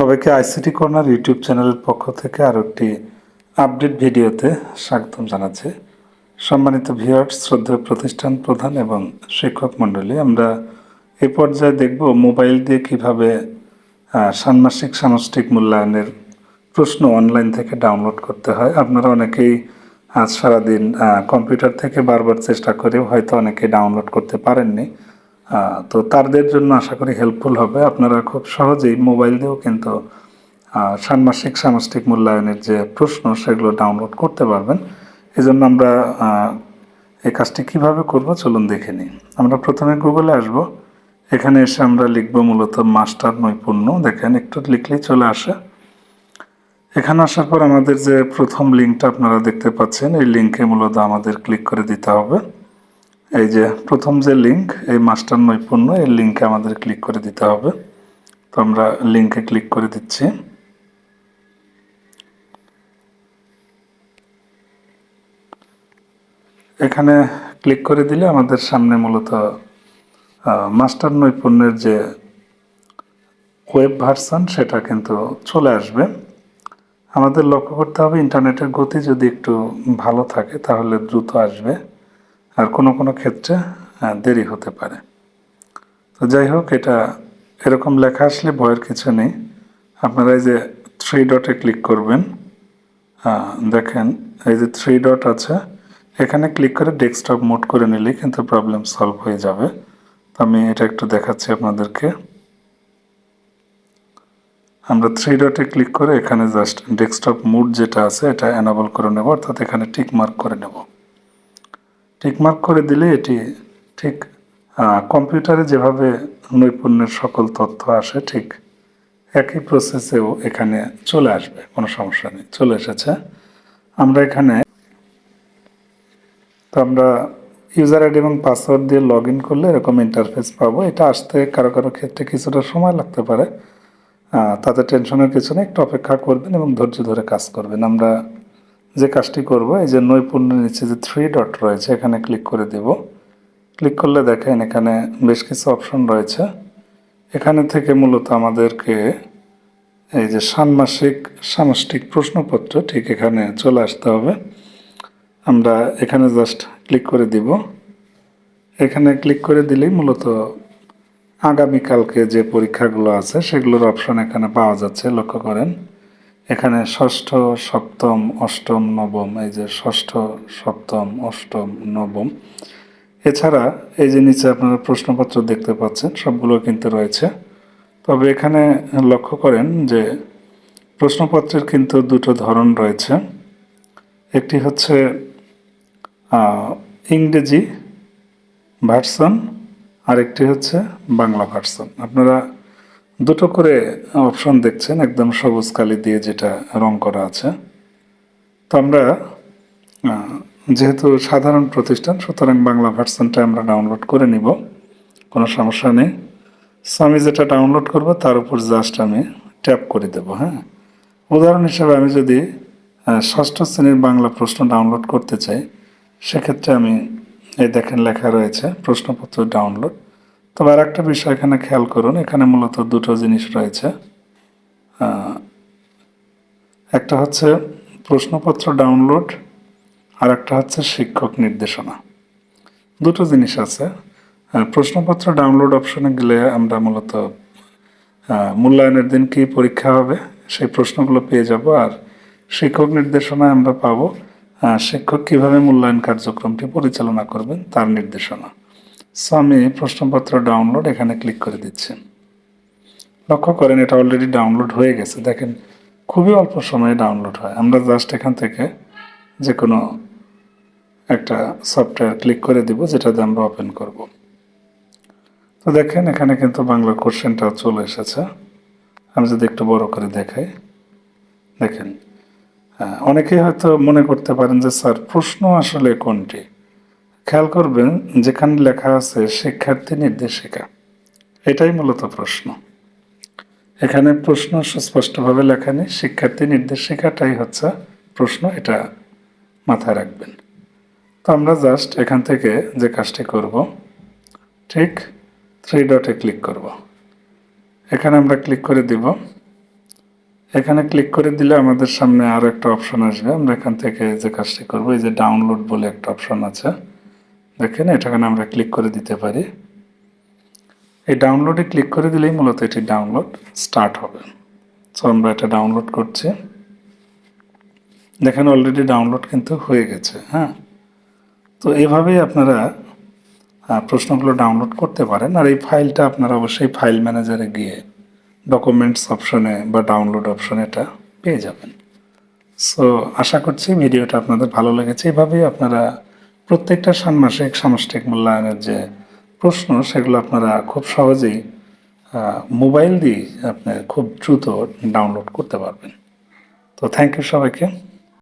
সবাইকে ICT corner YouTube চ্যানেলের পক্ষ থেকে আরও একটি আপডেট ভিডিওতে স্বাগতম জানাচ্ছি। সম্মানিত ভিউয়ার্স, শ্রদ্ধেয় প্রতিষ্ঠান প্রধান এবং শিক্ষক মণ্ডলী, আমরা এ পর্যায়ে দেখব মোবাইল দিয়ে কীভাবে ষান্মাসিক সামষ্টিক মূল্যায়নের প্রশ্ন অনলাইন থেকে ডাউনলোড করতে হয়। আপনারা অনেকেই আজ সারাদিন কম্পিউটার থেকে বারবার চেষ্টা করেও হয়তো অনেকে ডাউনলোড করতে পারেননি। তো তাদের জন্য আশা করি হেল্পফুল হবে। আপনারা খুব সহজেই মোবাইল দিয়েও কিন্তু ষান্মাসিক, সামষ্টিক মূল্যায়নের যে প্রশ্ন সেগুলো ডাউনলোড করতে পারবেন। এই জন্য আমরা এই কাজটি কীভাবে করব চলুন দেখে নিই। আমরা প্রথমে গুগলে আসব। এখানে এসে আমরা লিখব মূলত মাস্টার নৈপুণ্য দেখেন, একটু লিখলেই চলে আসে। এখানে আসার পর আমাদের যে প্রথম লিঙ্কটা আপনারা দেখতে পাচ্ছেন, এই লিঙ্কে মূলত আমাদের ক্লিক করে দিতে হবে। এই যে প্রথম যে লিঙ্ক এই মাস্টার নৈপুণ্য, এই লিঙ্কে আমাদের ক্লিক করে দিতে হবে। তো আমরা লিঙ্কে ক্লিক করে দিচ্ছি। এখানে ক্লিক করে দিলে আমাদের সামনে মূলত মাস্টার নৈপুণ্যের যে ওয়েব ভার্সন সেটা কিন্তু চলে আসবে। আমাদের লক্ষ্য করতে হবে ইন্টারনেটের গতি যদি একটু ভালো থাকে, তাহলে দ্রুত আসবে। আর কোনো কোনো ক্ষেত্রে দেরি হতে পারে। তো যাই হোক, এটা এরকম লেখা আসলে ভয়ের কিছু নেই। আপনারা এই যে থ্রি ডটে ক্লিক করবেন দেখেন এই যে থ্রি ডট আছে, এখানে ক্লিক করে ডেস্কটপ মোড করে নিলেই কিন্তু প্রবলেম সলভ হয়ে যাবে। তো আমি এটা একটু দেখাচ্ছি আপনাদেরকে। আমরা থ্রি ডটে ক্লিক করে এখানে জাস্ট ডেস্কটপ মুড যেটা আছে, এটা অ্যানাবল করে নেব, অর্থাৎ এখানে টিক মার্ক করে নেব। টিক মার্ক করে দিলে এটি ঠিক কম্পিউটারে যেভাবে নৈপুণ্যের সকল তথ্য আসে, ঠিক একই প্রসেসেও এখানে চলে আসবে, কোনো সমস্যা নেই, চলে এসেছে। আমরা এখানে, তো আমরা ইউজার আইডি এবং পাসওয়ার্ড দিয়ে লগ ইন করলে এরকম ইন্টারফেস পাবো। এটা আসতে কারও কারও ক্ষেত্রে কিছুটা সময় লাগতে পারে। তাতে টেনশনের কিছু নেই, একটু অপেক্ষা করবেন এবং ধৈর্য ধরে কাজ করবেন। আমরা যে কাজটি করব, এই যে নৈপুণ্যের নিচে যে থ্রি ডট রয়েছে, এখানে ক্লিক করে দেব। ক্লিক করলে দেখেন এখানে বেশ কিছু অপশন রয়েছে। এখানে থেকে মূলত আমাদেরকে এই যে ষান্মাসিক সামষ্টিক প্রশ্নপত্র ঠিক এখানে চলে আসতে হবে। আমরা এখানে জাস্ট ক্লিক করে দিব। এখানে ক্লিক করে দিলেই মূলত আগামীকালকে যে পরীক্ষাগুলো আছে, সেগুলোর অপশন এখানে পাওয়া যাচ্ছে, লক্ষ্য করেন। এখানে ষষ্ঠ, সপ্তম, অষ্টম, নবম, এই যে ষষ্ঠ, সপ্তম, অষ্টম, নবম। এছাড়া এই যে নিচে আপনারা প্রশ্নপত্র দেখতে পাচ্ছেন, সবগুলো কিন্তু রয়েছে। তবে এখানে লক্ষ্য করেন যে প্রশ্নপত্রের কিন্তু দুটো ধরন রয়েছে। একটি হচ্ছে ইংরেজি ভার্সন, আরেকটি হচ্ছে বাংলা ভার্সন। আপনারা দুটো করে অপশন দেখছেন, একদম সবুজ কালি দিয়ে যেটা রং করা আছে। তো আমরা যেহেতু সাধারণ প্রতিষ্ঠান, সুতরাং বাংলা ভার্সনটা আমরা ডাউনলোড করে নিব, কোনো সমস্যা নেই। সো আমি যেটা ডাউনলোড করব, তার উপর জাস্ট আমি ট্যাপ করে দেব হ্যাঁ? উদাহরণ হিসাবে আমি যদি ষষ্ঠ শ্রেণির বাংলা প্রশ্ন ডাউনলোড করতে চাই, সেক্ষেত্রে আমি, এই দেখেন লেখা রয়েছে, প্রশ্নপত্র ডাউনলোড তবে আর একটা বিষয় এখানে খেয়াল করুন, এখানে মূলত দুটো জিনিস রয়েছে। একটা হচ্ছে প্রশ্নপত্র ডাউনলোড আর একটা হচ্ছে শিক্ষক নির্দেশনা। দুটো জিনিস আছে। প্রশ্নপত্র ডাউনলোড অপশনে গেলে আমরা মূলত মূল্যায়নের দিন কি পরীক্ষা হবে, সেই প্রশ্নগুলো পেয়ে যাব। আর শিক্ষক নির্দেশনায় আমরা পাবো শিক্ষক কীভাবে মূল্যায়ন কার্যক্রমটি পরিচালনা করবেন তার নির্দেশনা। সো আমি প্রশ্নপত্র ডাউনলোড এখানে ক্লিক করে দিচ্ছি। লক্ষ্য করেন এটা অলরেডি ডাউনলোড হয়ে গেছে। দেখেন, খুবই অল্প সময়ে ডাউনলোড হয়। আমরা জাস্ট এখান থেকে যে কোনো একটা সফটওয়্যার ক্লিক করে দিব যেটাতে আমরা ওপেন করব। তো দেখেন, এখানে কিন্তু বাংলা কোশ্চেনটাও চলে এসেছে। আমি যদি একটু বড় করে দেখাই। দেখেন অনেকেই হয়তো মনে করতে পারেন যে, স্যার, প্রশ্ন আসলে কোনটি? খেয়াল করবেন যেখানে লেখা আছে শিক্ষার্থী নির্দেশিকা। এটাই মূলত প্রশ্ন। এখানে প্রশ্ন সুস্পষ্টভাবে লেখা নেই শিক্ষার্থী নির্দেশিকাটাই হচ্ছে প্রশ্ন, এটা মাথায় রাখবেন। তো আমরা জাস্ট এখান থেকে যে কাজটি করব, ঠিক থ্রি ডটে ক্লিক করব। এখানে আমরা ক্লিক করে দিব। এখানে ক্লিক করে দিলে আমাদের সামনে আরও একটা অপশন আসবে। আমরা এখান থেকে যে কাজটি করব, এই যে ডাউনলোড বলে একটা অপশন আছে। দেখেন এটাখানে আমরা ক্লিক করে দিতে পারি। এই ডাউনলোডে ক্লিক করে দিলেই মূলত এটি ডাউনলোড স্টার্ট হবে। সো আমরা এটা ডাউনলোড করছি। দেখেন অলরেডি ডাউনলোড কিন্তু হয়ে গেছে হ্যাঁ? তো এইভাবেই আপনারা প্রশ্নগুলো ডাউনলোড করতে পারেন। আর এই ফাইলটা আপনারা অবশ্যই ফাইল ম্যানেজারে গিয়ে ডকুমেন্টস অপশনে বা ডাউনলোড অপশনে এটা পেয়ে যাবেন। সো আশা করছি ভিডিওটা আপনাদের ভালো লেগেছে। এভাবেই আপনারা প্রত্যেকটা ষান্মাসিক সামষ্টিক মূল্যায়নের যে প্রশ্ন, সেগুলো আপনারা খুব সহজেই মোবাইল দিয়ে আপনি খুব দ্রুত ডাউনলোড করতে পারবেন। তো থ্যাংক ইউ সবাইকে।